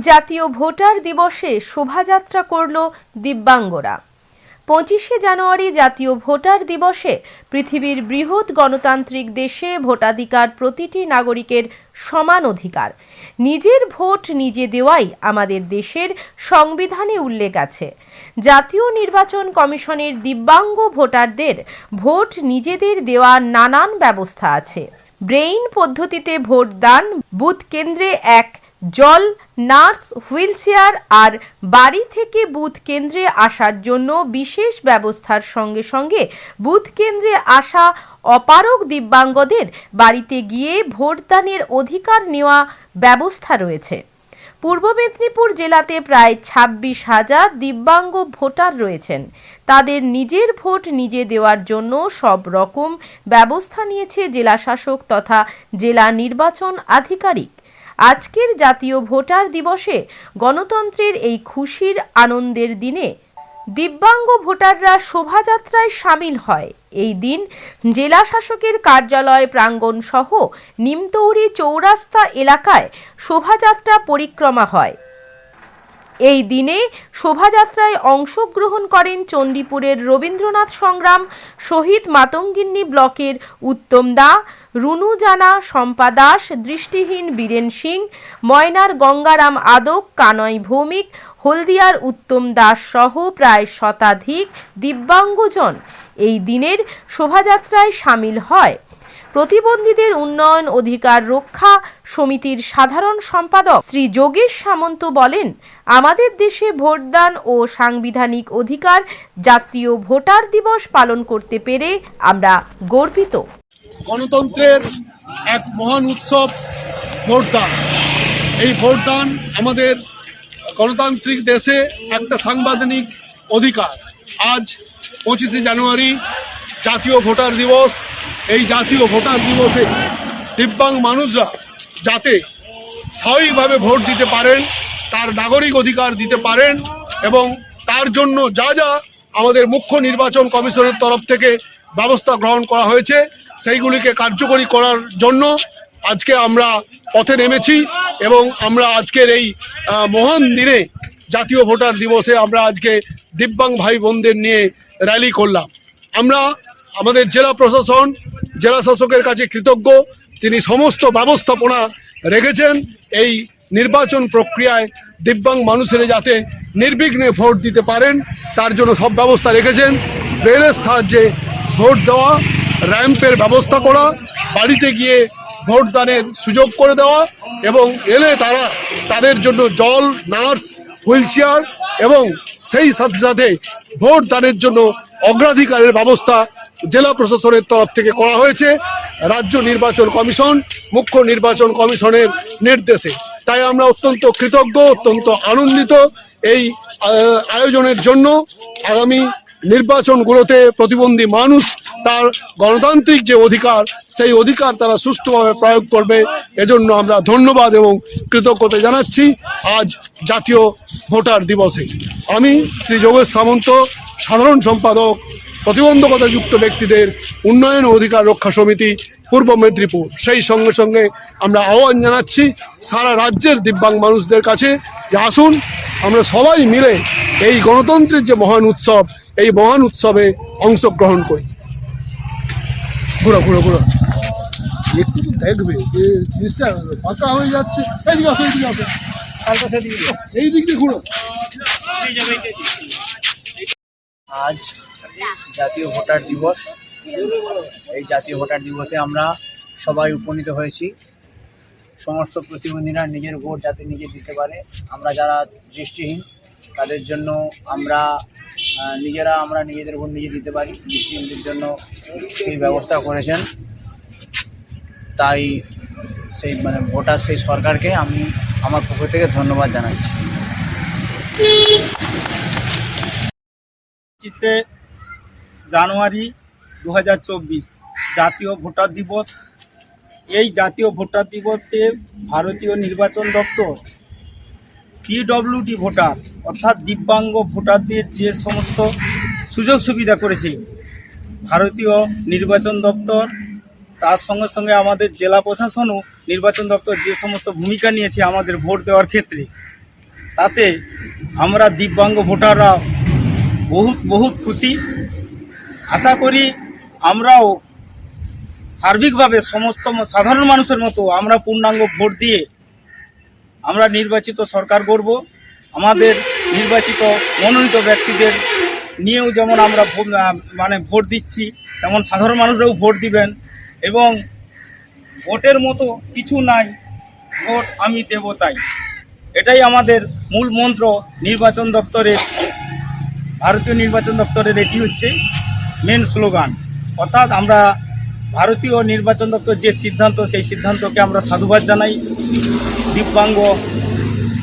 জাতীয় ভোটার দিবসে শোভাযাত্রা করল দিব্যাঙ্গরা। পঁচিশে জানুয়ারি জাতীয় ভোটার দিবসে পৃথিবীর বৃহৎ গণতান্ত্রিক দেশে ভোটাধিকার প্রতিটি নাগরিকের সমান অধিকার। নিজের ভোট নিজে দেওয়াই আমাদের দেশের সংবিধানে উল্লেখ আছে। জাতীয় নির্বাচন কমিশনের দিব্যাঙ্গ ভোটারদের ভোট নিজেদের দেওয়ার নানান ব্যবস্থা আছে। ব্রেইন পদ্ধতিতে ভোট দান বুথ কেন্দ্রে এক জল, নার্স, হুইলচেয়ার আর বাড়ি থেকে বুথ কেন্দ্রে আসার জন্য বিশেষ ব্যবস্থার সঙ্গে সঙ্গে বুথ কেন্দ্রে আসা অপারক দিব্যাঙ্গদের বাড়িতে গিয়ে ভোটদানের অধিকার নেওয়া ব্যবস্থা রয়েছে। পূর্ব মেদিনীপুর জেলাতে প্রায় ছাব্বিশ হাজার দিব্যাঙ্গ ভোটার রয়েছেন। তাদের নিজের ভোট নিজে দেওয়ার জন্য সব রকম ব্যবস্থা নিয়েছে জেলা শাসক তথা জেলা নির্বাচন আধিকারিক। আজকের জাতীয় ভোটার দিবসে গণতন্ত্রের এই খুশির আনন্দের দিনে দিব্যাঙ্গ ভোটাররা শোভাযাত্রায় সামিল হয়। এই দিন জেলা শাসকের কার্যালয় প্রাঙ্গণ সহ নিমতৌড়ি চৌরাস্তা এলাকায় শোভাযাত্রা পরিক্রমা হয়। এই দিনে শোভাযাত্রায় অংশগ্রহণ করেন চণ্ডীপুরের রবীন্দ্রনাথ সংগ্রাম, শহীদ মাতঙ্গিন্নি ব্লকের উত্তম দা, রুনু জানা, শম্পা দাস, দৃষ্টিহীন বীরেন সিং, ময়নার গঙ্গারাম আদক, কানয় ভৌমিক, হলদিয়ার উত্তম দাস সহ প্রায় শতাধিক দিব্যাঙ্গজন এই দিনের শোভাযাত্রায় সামিল হয়। প্রতিবন্ধীদের উন্নয়ন, অধিকার রক্ষা সমিতির সাধারণ সম্পাদক শ্রী যোগেশ সামন্ত বলেন, আমাদের দেশে ভোটদান ও সাংবিধানিক অধিকার জাতীয় ভোটার দিবস পালন করতে পেরে আমরা গর্বিত। গণতন্ত্রের এক মহান উৎসব ভোটদান। এই ভোটদান আমাদের গণতান্ত্রিক দেশে একটা সাংবিধানিক অধিকার। আজ পঁচিশে জানুয়ারি জাতীয় ভোটার দিবস। এই জাতীয় ভোটার দিবসে দিব্যাং মানুষরা যাতে স্বাভাবিকভাবে ভোট দিতে পারেন, তার নাগরিক অধিকার দিতে পারেন এবং তার জন্য যা যা আমাদের মুখ্য নির্বাচন কমিশনের তরফ থেকে ব্যবস্থা গ্রহণ করা হয়েছে, সেইগুলিকে কার্যকরী করার জন্য আজকে আমরা পথে নেমেছি এবং আমরা আজকের এই মহান দিনে জাতীয় ভোটার দিবসে আমরা আজকে দিব্যাং ভাই বোনদের নিয়ে র্যালি করলাম। আমরা আমাদের জেলা প্রশাসন জেলা শাসকের কাছে কৃতজ্ঞ। তিনি সমস্ত ব্যবস্থাপনা রেখেছেন। এই নির্বাচন প্রক্রিয়ায় দিব্যাং মানুষেরা যাতে নির্বিঘ্নে ভোট দিতে পারেন, তার জন্য সব ব্যবস্থা রেখেছেন। রেলের সাহায্যে ভোট দেওয়া, র্যাম্পের ব্যবস্থা করা, বাড়িতে গিয়ে ভোটদানের সুযোগ করে দেওয়া এবং এলে তারা তাদের জন্য জল, নার্স হুইল এবং সেই সাথে সাথে ভোট দানের জন্য অগ্রাধিকারের ব্যবস্থা জেলা প্রশাসনের তরফ থেকে করা হয়েছে রাজ্য নির্বাচন কমিশন, মুখ্য নির্বাচন কমিশনের নির্দেশে। তাই আমরা অত্যন্ত কৃতজ্ঞ, অত্যন্ত আনন্দিত এই আয়োজনের জন্য আগামী নির্বাচনগুলোতে প্রতিবন্ধী মানুষ তার গণতান্ত্রিক যে অধিকার, সেই অধিকার তারা সুষ্ঠুভাবে প্রয়োগ করবে। এজন্য আমরা ধন্যবাদ এবং কৃতজ্ঞতা জানাচ্ছি আজ জাতীয় ভোটার দিবসে। আমি শ্রী যোগেশ সামন্ত, সাধারণ সম্পাদক প্রতিবন্ধকতাযুক্ত ব্যক্তিদের উন্নয়ন অধিকার রক্ষা সমিতি, পূর্ব মেদিনীপুর। সেই সঙ্গে সঙ্গে আমরা আহ্বান জানাচ্ছি সারা রাজ্যের দিব্যাঙ্গ মানুষদের কাছে যে আসুন, আমরা সবাই মিলে এই গণতন্ত্রের যে মহান উৎসব, এই মহান উৎসবে অংশগ্রহণ করি। ঘুরো ঘুরো ঘুরো। একটু দেখবে যে জিনিসটা ফাঁকা হয়ে যাচ্ছে। এই দিক দিয়ে ঘুরো। আজ জাতীয় ভোটার দিবস। এই জাতীয় ভোটার দিবসে আমরা সবাই উপনীত হয়েছি। সমস্ত প্রতিবন্ধীরা নিজের ভোট যাতে নিজে দিতে পারে। আমরা যারা দৃষ্টিহীন, তাদের জন্য আমরা নিজেরা আমরা নিজেদের ভোট নিজে দিতে পারি। দৃষ্টিহীনদের জন্য সেই ব্যবস্থা করেছেন। তাই সেই মানে ভোটার সেই সরকারকে আমি আমার পক্ষ থেকে ধন্যবাদ জানাচ্ছি। জানুয়ারি দু হাজার চব্বিশ জাতীয় ভোটার দিবস। এই জাতীয় ভোটার দিবসে ভারতীয় নির্বাচন দপ্তর পিডব্লিউডি ভোটার, অর্থাৎ দিব্যাঙ্গ ভোটারদের যে সমস্ত সুযোগ সুবিধা করেছে, ভারতীয় নির্বাচন দপ্তর, তার সঙ্গে সঙ্গে আমাদের জেলা প্রশাসনও নির্বাচন দপ্তর যে সমস্ত ভূমিকা নিয়েছে আমাদের ভোট দেওয়ার ক্ষেত্রে, তাতে আমরা দিব্যাঙ্গ ভোটাররা বহুত বহুত খুশি। আশা করি আমরাও সার্বিকভাবে সমস্ত সাধারণ মানুষের মতো আমরা পূর্ণাঙ্গ ভোট দিয়ে আমরা নির্বাচিত সরকার করব আমাদের নির্বাচিত মনোনীত ব্যক্তিদের নিয়েও যেমন আমরা মানে ভোট দিচ্ছি, তেমন সাধারণ মানুষরাও ভোট দিবেন এবং ভোটের মতো কিছু নাই, ভোট আমি দেব তাই। এটাই আমাদের মূল মন্ত্র নির্বাচন দপ্তরের, ভারতীয় নির্বাচন দপ্তরের, এটি হচ্ছে মেন স্লোগান। অর্থাৎ আমরা ভারতীয় নির্বাচন দপ্তর যে সিদ্ধান্ত, সেই সিদ্ধান্তকে আমরা সাধুবাদ জানাই। দিব্যাঙ্গ,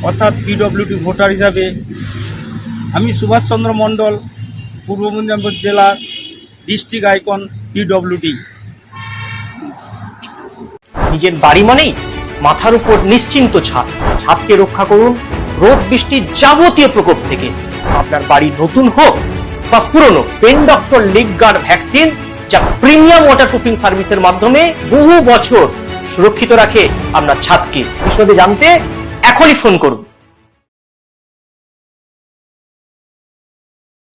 অর্থাৎ পিডব্লিউডি ভোটার হিসাবে। আমি সুভাষচন্দ্র মণ্ডল, পূর্ব মেদিনীপুর জেলার ডিস্ট্রিক্ট আইকন পিডব্লিউডি নিজের বাড়ি মানেই মাথার উপর নিশ্চিন্ত ছাদ। ছাদকে রক্ষা করুন রোদ বৃষ্টির যাবতীয় প্রকোপ থেকে। আপনার বাড়ি নতুন হোক বা পুরনো pen doctor leak guard vaccine যা প্রিমিয়াম ওয়াটার প্রুফিং সার্ভিসের মাধ্যমে বহু বছর সুরক্ষিত রাখে আপনার ছাদকে। বিষয়টি জানতে এখনই ফোন করুন।